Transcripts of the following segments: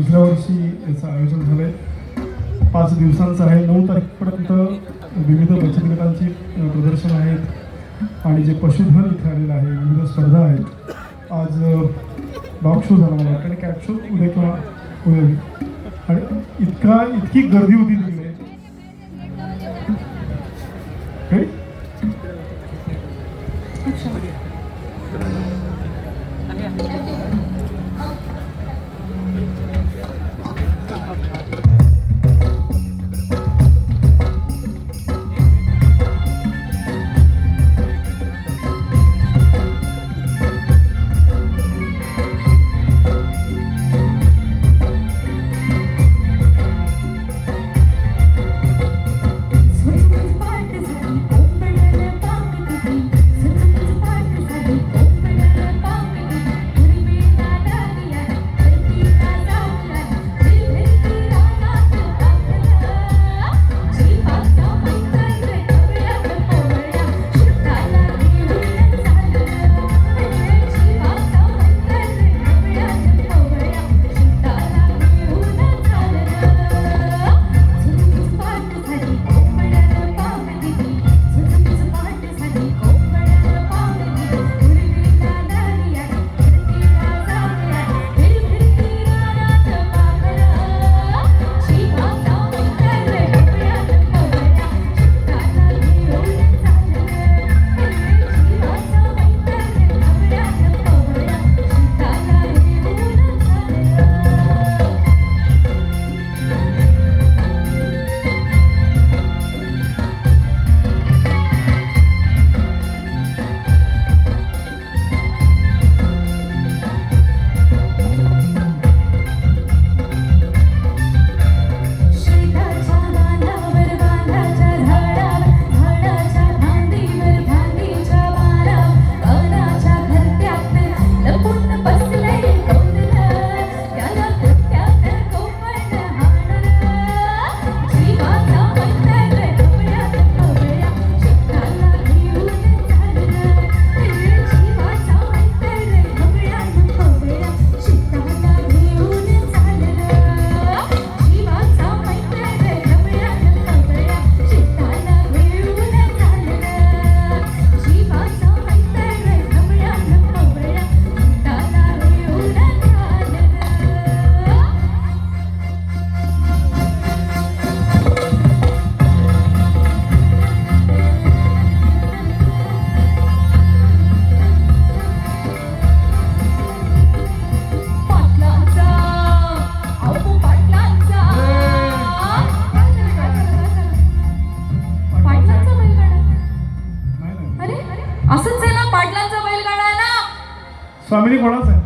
दुसऱ्या वर्षी याचं आयोजन झालं आहे पाच दिवसांचं आहे. नऊ तारखेपर्यंत विविध बचत गटांची प्रदर्शन आहेत आणि जे पशुधन इथे आलेलं आहे विविध स्पर्धा आहेत. आज डॉग शो झाला मला कारण कॅप शो उद्या किंवा होईल आणि इतका इतकी गर्दी होती familia conoce.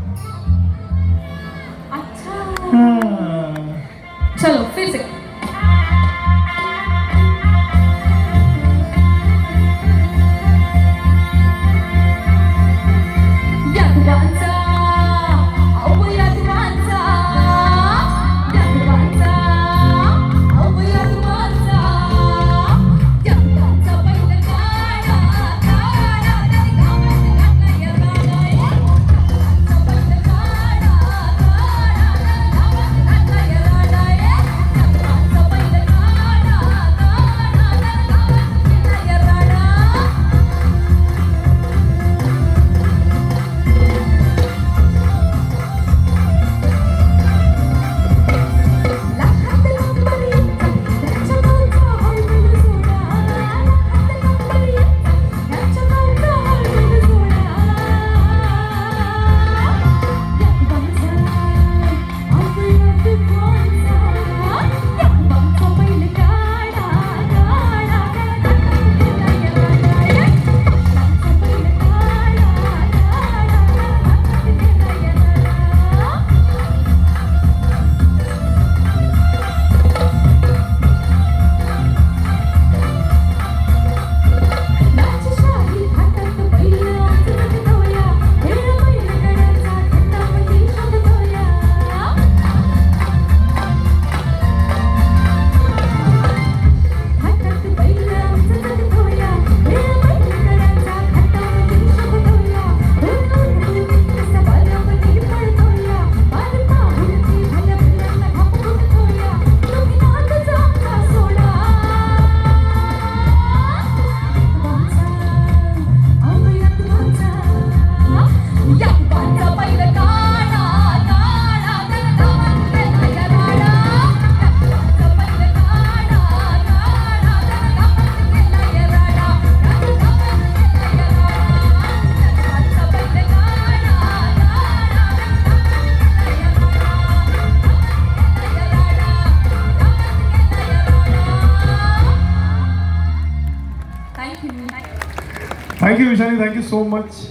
सो मच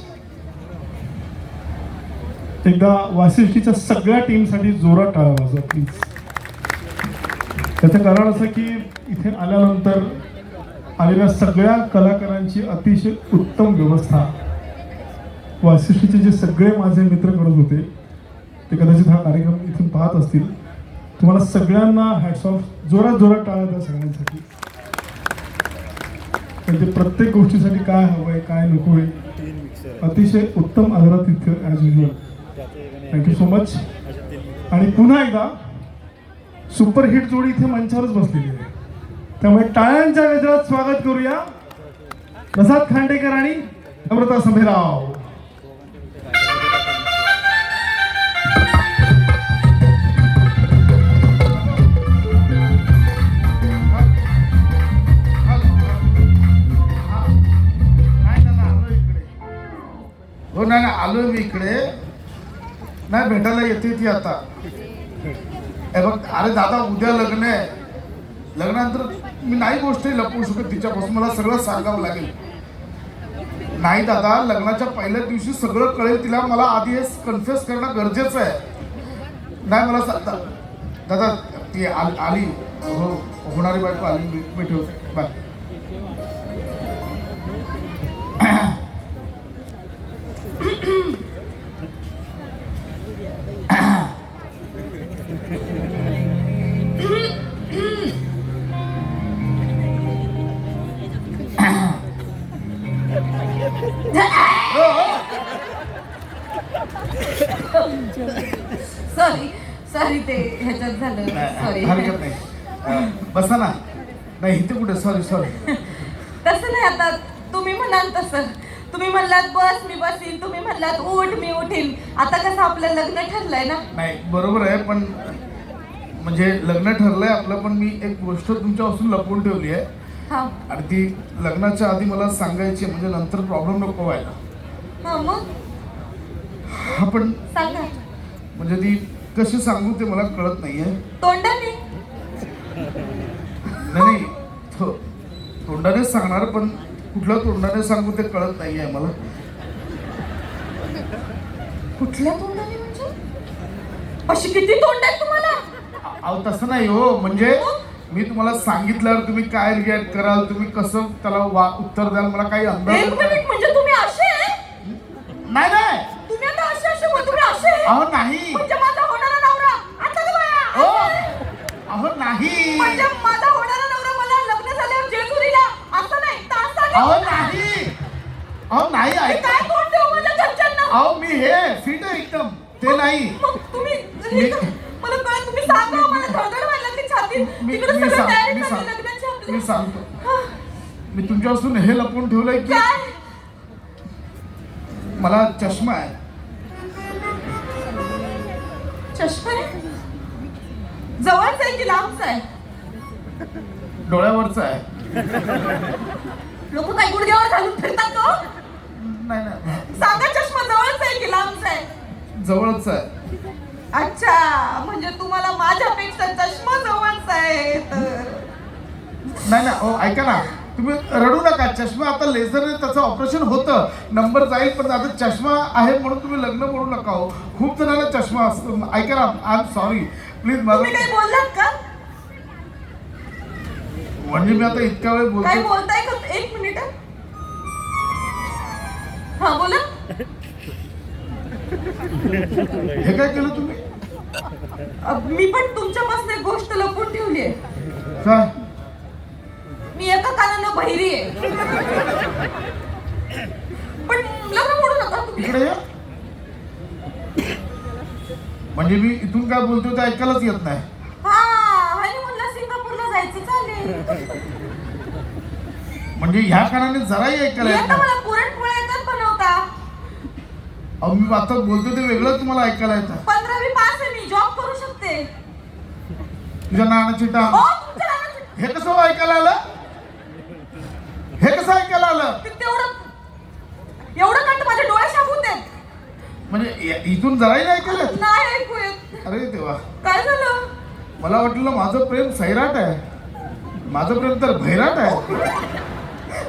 एकदा वासिष्ठीच्या सगळ्या टीमसाठी जोरात टाळा वाजवा प्लीज त्याचं कारण असं की इथे आल्यानंतर आलेल्या सगळ्या कलाकारांची अतिशय उत्तम व्यवस्था. वासिष्ठीचे जे सगळे माझे मित्र करत होते ते कदाचित हा कार्यक्रम इथून पाहत असतील. तुम्हाला सगळ्यांना हॅट्स ऑफ जोरात जोरात टाळा द्या सगळ्यांसाठी. म्हणजे प्रत्येक गोष्टीसाठी काय हवंय काय नको आहे अतिशय उत्तम आदरात तिथं as usual thank you so much आणि पुन्हा एकदा सुपरहिट जोडी इथे मंचावरच बसलेली आहे. त्यामुळे टाळ्यांच्या गजरात स्वागत करूया. प्रसाद खांडेकर आणि अमृता सभेराव. हो आलो मी इकडे. नाही भेटायला येते ती आता. बघ अरे दादा उद्या लग्न आहे. लग्नानंतर मी नाही गोष्टी लपवू शकत तिच्यापासून मला सगळं सांगावं लागेल. नाही दादा लग्नाच्या पहिल्या दिवशी सगळं कळेल तिला. मला आधी हे कन्फ्युज करणं गरजेचं आहे. नाही मला सांगता दादा ती आली. हो होणारी बायको आली. मी मी ठेवते. बाय. सॉरी ते ह्याच्यात झालं. सॉरी हरकत नाही. अं, बसा ना. नाही इथे कुठे? सॉरी सॉरी तसं नाही आता तुम्ही म्हणाल तसं. तुम्ही म्हणलात बस मी बसीन. तुम्ही म्हणलात उठ मी उठीन. आता कसं आपलं लग्न ठरलंय ना? नाही बरोबर आहे पण म्हणजे लग्न ठरलंय आपलं पण मी एक गोष्ट तुमच्यापासून लपवून ठेवली आहे. हा. आणि ती लग्नाच्या आधी मला सांगायची आहे, म्हणजे नंतर प्रॉब्लेम नको व्हायला. हा मग? हा पण सांगा. म्हणजे ती कशी सांगू ते मला कळत नाहीये. तोंडाने? नाही नाही तोंडानेच सांगणार पण कुठल्या तोंडाने सांगू ते कळत नाहीये मला कुठल्या तोंडाने म्हणजे? अशी किती तोंड आहेत तुम्हाला? अहो तसं नाही हो म्हणजे मी तुम्हाला सांगितल्यावर तुम्ही काय रिॲक्ट कराल तुम्ही कसं त्याला वा उत्तर द्याल मला काही अंदाज एक येत नाही. मिनिट म्हणजे तुम्ही असे? आहे? नाही नाही. तुम्ही आता असे असे तुम्ही असे? आहे? अहो नाही म्हणजे माझा होणारा नवरा आता तर हो बाया अहो नाही म्हणजे माझा होणारा नवरा मला लग्न झाल्यावर जेजुरीला असं नाही तासाने अहो. नाही. अहो नाही ऐक. काय तोंड देऊ माझ्या घरच्यांना? अहो मी हे फिट आहे एकदम. ते नाही. मग तुम्ही मी- मला कळत तुम्ही सांगा मला धडधड व्हायला लागली छातीत मी तिकडे मी सगळं सांग तयारी मी सांग लग्नाची आपली मी सांगतो. हा, मी तुमच्यापासून हे लपवून ठेवलंय की काय? मला चष्मा आहे. चष्मा आहे? जवळच आहे की लांबच आहे? डोळ्यावरचा आहे. लोक काय गुडघ्यावर घालून फिरतात तो नाही नाही. सांगा चष्मा जवळच आहे की लांबच आहे? जवळच आहे. अच्छा म्हणजे तुम्हाला माझ्यापेक्षा चष्मा जवळच आहे तर. नाही ना हो ऐका ना. तुम्ही रडू नका. चष्मा आता लेझरने त्याचं ऑपरेशन होतं. नंबर जाईल पण आता चष्मा आहे म्हणून तुम्ही लग्न म्हणू नका हो. खूप जणांना चष्मा असतो. ऐका ना आय एम सॉरी प्लीज तुम्ही माझं काही बोललात का? म्हणजे मी आता इतक्या वेळ काय बोलतो बोलताय का? एक मिनिट. हा बोला. हे काय केलं तुम्ही? अ, मी पण तुमच्यापासून एक गोष्ट लपवून ठेवली आहे. काय मी एका कानानं बहिरी आहे. पण लग्न मोडू नका तुम्ही. इकडे या. म्हणजे मी इथून काय बोलतो ते ऐकायलाच येत नाही. म्हणजे ह्या कानाने जराही ऐकायला येत येतं नाही. मला पुरणपोळ्या येतात बनवता. अहो मी आता बोलतो ते वेगळं तुम्हाला ऐकायला येतं. पंधरावी पास आहे मी जॉब करू शकते. तुझ्या नानाची ओ टांग तुमच्या लग्नाचं- हे कसं ऐकायला आलं? हे कसं ऐकायला आलं? ते तेवढं एवढं कंट शाबूत म्हणजे इ- इथून जराही नाही ऐकायला येत? नाही ऐकू येत. अरे देवा. काय झालं? मला वाटलं माझं प्रेम सैराट आहे. माझं प्रेम तर भैराट आहे.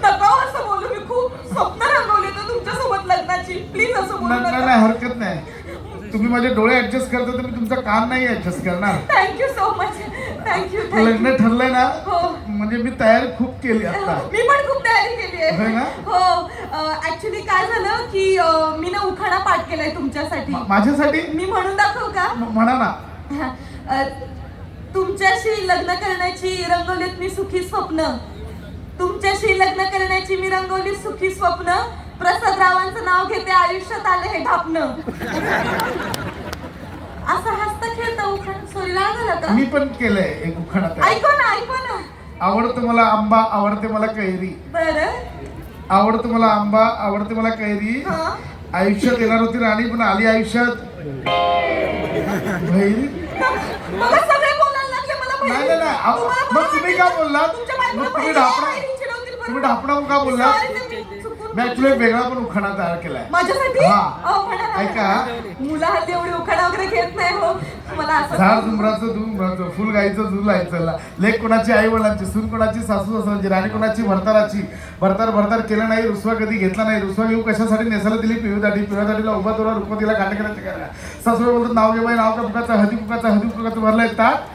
नका हो असं बोलू मी खूप स्वप्न रंगवते लग्नाची. प्लीज असं बोलू नाही नाही, नका. नाही, हरकत नाही. तुम्ही माझे डोळे ऍडजस्ट करता तर मी तुमचा कान नाही ऍडजस्ट करणार. थँक्यू सो मच थँक्यू लग्न ठरलंय ना हो. म्हणजे मी तयारी खूप केली आता. मी पण खूप तयारी केली होय आहे ना? हो ऍक्च्युली काय झालं की अं, मी ना उखाणा पाठ केलाय तुमच्यासाठी. मा- माझ्यासाठी? मी म्हणून दाखवू का? म- म्हणा ना. अ, तुमच्याशी लग्न करण्याची रंगवलीत मी सुखी स्वप्न. तुमच्याशी लग्न करण्याची मी रंगवली सुखी स्वप्न. प्रसाद रावांचं नाव घेते आयुष्यात आले हे ढापणं. असं हसता खेळता उखाण. सॉरी राग आला का मी पण केलंय एक उखाणा तयार. ऐको ना ऐको ना. आवडतं मला आंबा आवडते मला कैरी. बरं. आवडतं मला आंबा आवडते मला कैरी. हा. आयुष्यात येणार होती राणी पण आली आयुष्यात. भैरी मला सगळे बोलायला लागले मला नाही. नाही नाही तुम्हाला मग तुम्ही का? बोललात मग तुम्ही ढापणा. तुम्ही ढापणाहून का बोललात मी ऍक्च्युली वेगळा पण उखाणा तयार केलाय माझ्यासाठी हा. अहो, म्हणा ना. ऐका. मुलं हल्ली एवढी उखाणा वगैरे घेत नाही हो मला झाड असं झुमराचं दूध उमराचं फुल गाईचं दूध लायचं लेख कोणाची आई वडिलांची सून कोणाची सासू सासऱ्यांची राणी कोणाची भरताराची भरतार भरतार केलं नाही रुसवा कधी घेतला नाही रुसवा घेऊ कशासाठी नेसाला दिली पिवदाडी पिवदाडीला उभा तोरा रुपतीला काटे करायचे करा सासू बोलतात नाव घे बाई नाव का पुकाचं हळदी पुकाचं हळदी पुकाचं भरलंय ताट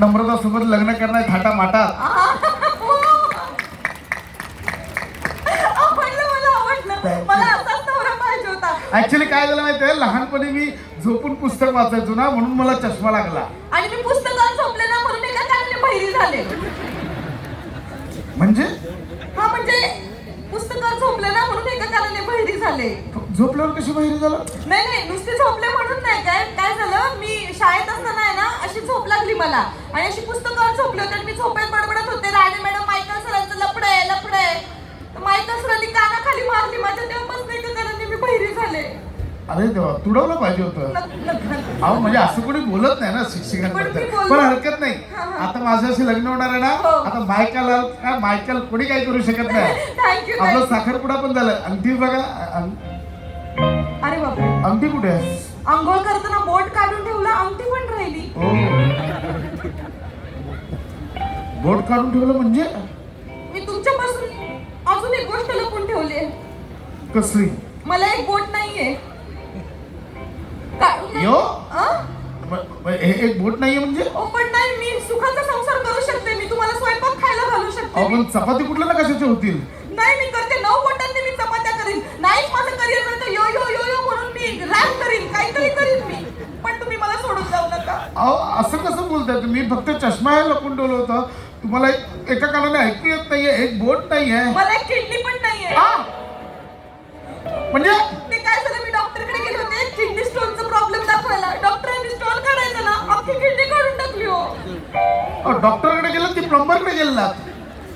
नम्रता सोबत लग्न करणार थाटा होता. ऍक्च्युली काय झालं माहितीये लहानपणी मी झोपून पुस्तक वाचायचो ना म्हणून मला चष्मा लागला. आणि मी पुस्तकात झोपले ना म्हणून एका कारणे बहिरी झाले. म्हणजे? हा म्हणजे पुस्तकात झोपले ना म्हणून एका कारणे बहिरी झाले. झोपल्यावर कशी बाहेर झालं? नाही नाही नुसते झोपले म्हणून नाही. काय काय झालं? मी शाळेत असताना आहे ना अशी झोप लागली मला. आणि अशी पुस्तकावर झोपले होते मी झोपेत बडबडत होते. राणे मॅडम मायकल सरांचं लपड आहे लपड. आहे तर मायकल सरांनी कानाखाली मारली. माझ्या तेव्हापासून एका कारणाने मी बहिरी झाले. अरे देवा तुडवलं पाहिजे होतं. अहो म्हणजे असं कोणी बोलत नाही ना शिक्षकांबद्दल. पण हरकत नाही. आता माझ्याशी लग्न होणार आहे ना हो. आता मायकाला मायकल कोणी काही करू शकत नाही. आपलं साखरपुडा पण झालं. अंगठी बघा अरे बापरे. अंगठी कुठे आहे? आंघोळ करताना बोट काढून ठेवला अंगठी पण राहिली. हो. बोट काढून ठेवलं म्हणजे? मी तुमच्यापासून अजून एक गोष्ट लपून ठेवली आहे. कसली? मला एक बोट नाहीये. काढून नाही- यो? अं? म- म- हे एक बोट नाहीये म्हणजे? ओ पण नाही मी सुखाचा संसार करू शकते. मी तुम्हाला स्वयंपाक खायला घालू शकते. अहो पण चपाती कुठल्या ना कशाच्या होतील? नाही मी करते. नऊ बोटांनी मी चपात्या करीन. नाहीच माझं करिअर करते यो यो यो यो म्हणून मी रॅप करीन. काहीतरी करीन मी. पण तुम्ही मला सोडून जाऊ नका. अहो असं कसं बोलताय तुम्ही? फक्त चष्मा हे लपून ठेवलं होतं. तुम्हाला एक- कानाने ऐकू येत नाहीये एक बोट नाहीये. मला एक किडनी पण नाहीये. आ! म्हणजे? ते काय झालं मी डॉक्टरकडे गेले होते. किडनी स्टोनचा प्रॉब्लेम दाखवायला. डॉक्टरांनी स्टोन काढायचा ना अख्खी किडनी काढून टाकली हो. अहो, डॉक्टरकडे गेलं की प्लंबरकडे गेलात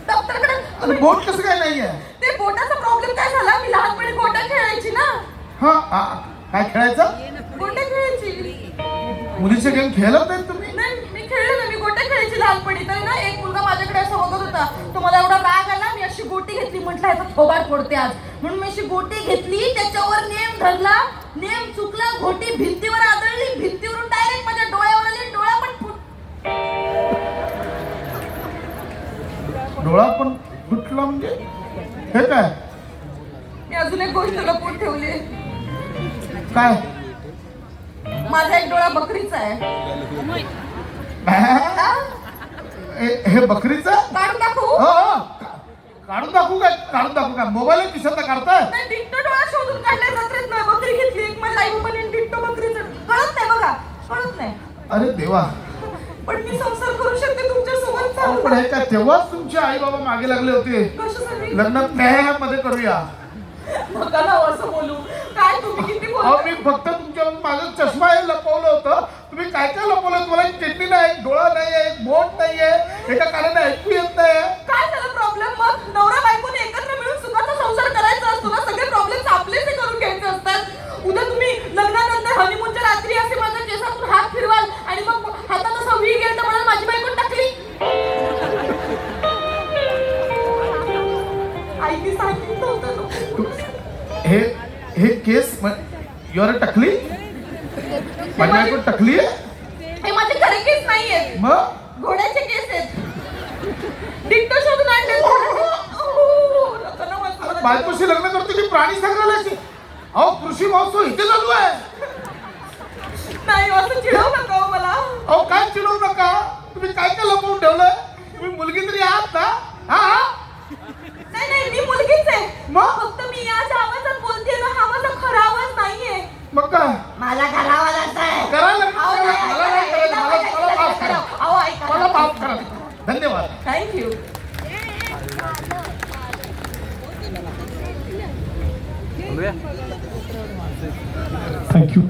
डॉक्टरकडे बोट कसं काय नाहीये? ते बोटाचा प्रॉब्लेम काय झाला? मी लहानपणी गोट्या खेळायची ना. हा आ, काय खेळायचं? गोट्या खेळायची. मुलीचे गेम खेळत नाहीत तुम्ही? नाही मी खेळले ना मी गोट्या खेळायची लहानपणी. तरी ना एक मुलगा माझ्याकडे असं बघत होता. तो मला एवढा राग आला मी अशी गोटी घेतली. म्हटलं ह्याचा थोबाड फोडते आज. म्हणून मी अशी गोटी घेतली. त्याच्यावर नेम धरला. नेम चुकला घोटी भिंतीवर आदळली. भिंतीवरून डायरेक्ट माझ्या डोळ्यावर आली. डोळा पण फुट डोळा पण फुटला म्हणजे? हे काय? मी अजून एक गोष्ट लपवून ठेवली. काय? माझा एक डोळा बकरीचा आहे. हा? बकरीचं? काढून दाखवू हो हो. का- काढून दाखवू काय? काढून दाखवू काय? मोबाईल दिसत काढताय? नाही डिट्टो डोळा शोधून काढलाय जत्रेत नाही बकरी घेतली एक मला डिट्टो बकरीचं. कळत नाही बघा कळत नाही. अरे देवा. पण मी संसार करू शकते तुमच्यासोबत अहो, पण हे काय तेव्हाच तुमचे आई बाबा मागे लागले होते. कशासाठी? लग्नात मध्ये करूया. नका ना असं बोलू. काय तुम्ही किती अहो बोलता मी फक्त तुमच्या माझं चष्मा हे लपवलं होतं. तुम्ही काय काय लपवलं? तुम्हाला एक किडनी नाही एक डोळा नाहीये एक बोट नाहीये एका कानाने ऐकू येत नाही काय झालं प्रॉब्लेम मग नवरा बायकोने एकत्र मिळून सुखाचा संसार करायचा असतो ना? सगळे प्रॉब्लेम आपलेच हे करून घ्यायचे असतात. उद्या तुम्ही लग्नानंतर हनीमूनच्या रात्री असे माझ्या केसातून हात फिरवाल आणि मग हातात असं वी गेलं तर मला माझी बायको हे हे केस युअर टकली? माझी बायको टकली आहे? हे माझे खरे केस नाहीयेत मग? घोड्याचे केस आहेत. डिक्टो शोधून आणले बायकोशी लग्न करतो की प्राणी संग्रहालयाशी अहो कृषी महोत्सव इथे चालू आहे. नाही असं चिडवू नका हो मला. अहो काय चिडवू नका? तुम्ही काय काय लपवून ठेवलंय? तुम्ही मुलगी तरी आहात ना? हा हा? नाही नाही मी मुलगीच आहे. मग? फक्त मी या आवाजात बोलते ना हा माझा खरा आवाज नाहीये. मग काय? माझा खरा आवाज आहे. करायला अहो, नाही, मला नाही करायचं. ऐका, मला ऐका, मला ऐका, माफ ऐका, करा. अहो, ऐका. मला माफ करा. धन्यवाद. Thank you thank you